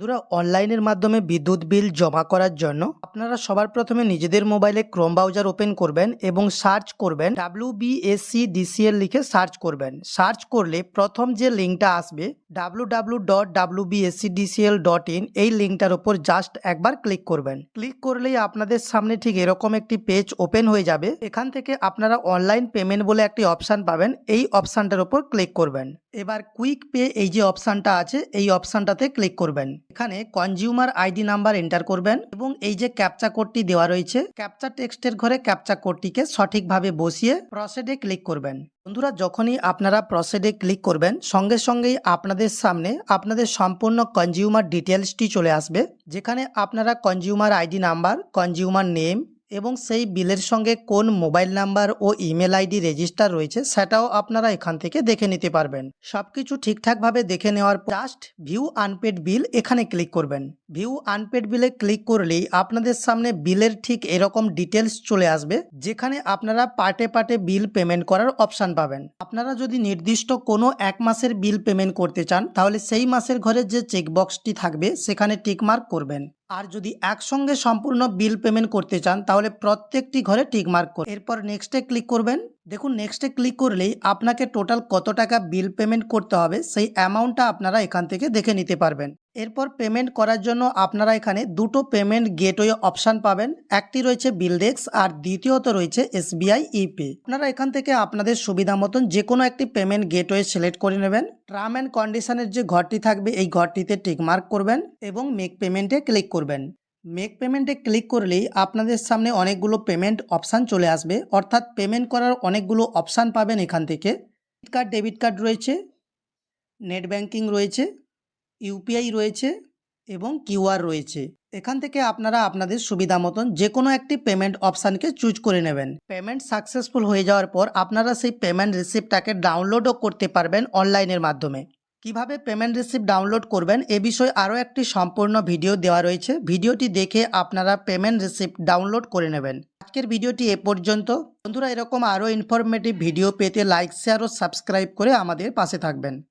বন্ধুরা, অনলাইনের মাধ্যমে বিদ্যুৎ বিল জমা করার জন্য আপনারা সবার প্রথমে নিজেদের মোবাইলে ক্রোম ব্রাউজার ওপেন করবেন এবং সার্চ করবেন ডাব্লিউ বিএসসি ডিসিএল লিখে সার্চ করবেন। সার্চ করলে প্রথম যে লিঙ্কটা আসবে W dot BSC DCL dot in এই লিঙ্কটার ওপর জাস্ট একবার ক্লিক করবেন। ক্লিক করলেই আপনাদের সামনে ঠিক এরকম একটি পেজ ওপেন হয়ে যাবে। এখান থেকে আপনারা অনলাইন পেমেন্ট বলে একটি অপশান পাবেন। এই অপশানটার ওপর ক্লিক করবেন। এবার কুইক পে এই যে অপশানটা আছে, এই অপশানটাতে ক্লিক করবেন। এখানে কনজিউমার আইডি নাম্বার এন্টার করবেন এবং এই যে ক্যাপচা কোডটি দেওয়া রয়েছে ক্যাপচা টেক্সটের ঘরে ক্যাপচা কোডটিকে সঠিকভাবে বসিয়ে প্রসেডে ক্লিক করবেন। বন্ধুরা, যখনই আপনারা প্রসেডে ক্লিক করবেন, সঙ্গে সঙ্গেই আপনাদের সামনে আপনাদের সম্পূর্ণ কনজিউমার ডিটেলসটি চলে আসবে, যেখানে আপনারা consumer ID number consumer name এবং সেই বিলের সঙ্গে কোন মোবাইল নাম্বার ও ইমেল আইডি রেজিস্টার রয়েছে সেটাও আপনারা এখান থেকে দেখে নিতে পারবেন। সবকিছু ঠিকঠাকভাবে দেখে নেওয়ার জাস্ট ভিউ আনপেড বিল এখানে ক্লিক করবেন। ভিউ আনপেড বিলে ক্লিক করলেই আপনাদের সামনে বিলের ঠিক এরকম ডিটেলস চলে আসবে, যেখানে আপনারা পার্টে পার্টে বিল পেমেন্ট করার অপশান পাবেন। আপনারা যদি নির্দিষ্ট কোনো এক মাসের বিল পেমেন্ট করতে চান, তাহলে সেই মাসের ঘরে যে চেকবক্সটি থাকবে, সেখানে টিকমার্ক করবেন। আর যদি একসঙ্গে সম্পূর্ণ বিল পেমেন্ট করতে চান, তাহলে প্রত্যেকটি ঘরে টিকমার্ক করুন। এরপর নেক্সটে ক্লিক করবেন। দেখুন নেক্সটে ক্লিক করলেই আপনাকে টোটাল কত টাকা বিল পেমেন্ট করতে হবে, সেই অ্যামাউন্টটা আপনারা এখান থেকে দেখে নিতে পারবেন। এরপর পেমেন্ট করার জন্য আপনারা এখানে দুটো পেমেন্ট গেটওয়ে অপশান পাবেন। একটি রয়েছে বিলডেক্স আর দ্বিতীয়ত রয়েছে এসবিআই ইপে আপনারা এখান থেকে আপনাদের সুবিধা মতন যে কোনো একটি পেমেন্ট গেটওয়ে সিলেক্ট করে নেবেন। টার্ম অ্যান্ড কন্ডিশনের যে ঘরটি থাকবে, এই ঘরটিতে টিকমার্ক করবেন এবং মেক পেমেন্টে ক্লিক করবেন। মেক পেমেন্টে ক্লিক করলেই আপনাদের সামনে অনেকগুলো পেমেন্ট অপশান চলে আসবে। অর্থাৎ পেমেন্ট করার অনেকগুলো অপশান পাবেন এখান থেকে। ক্রেডিট কার্ড ডেবিট কার্ড রয়েছে। নেট ব্যাংকিং রয়েছে। ইউপিআই রয়েছে এবং কিউআর রয়েছে। এখান থেকে আপনারা আপনাদের সুবিধা মতন যে কোনো একটি পেমেন্ট অপশানকে চুজ করে নেবেন। পেমেন্ট সাকসেসফুল হয়ে যাওয়ার পর আপনারা সেই পেমেন্ট রিসিপ্টটাকে ডাউনলোডও করতে পারবেন অনলাইনের মাধ্যমে। কীভাবে পেমেন্ট রিসিপ্ট ডাউনলোড করবেন এ বিষয়ে আরও একটি সম্পূর্ণ ভিডিও দেওয়া রয়েছে। ভিডিওটি দেখে আপনারা পেমেন্ট রিসিপ্ট ডাউনলোড করে নেবেন। আজকের ভিডিওটি এ পর্যন্ত। বন্ধুরা, এরকম আরও ইনফরমেটিভ ভিডিও পেতে লাইক শেয়ার ও সাবস্ক্রাইব করে আমাদের পাশে থাকবেন।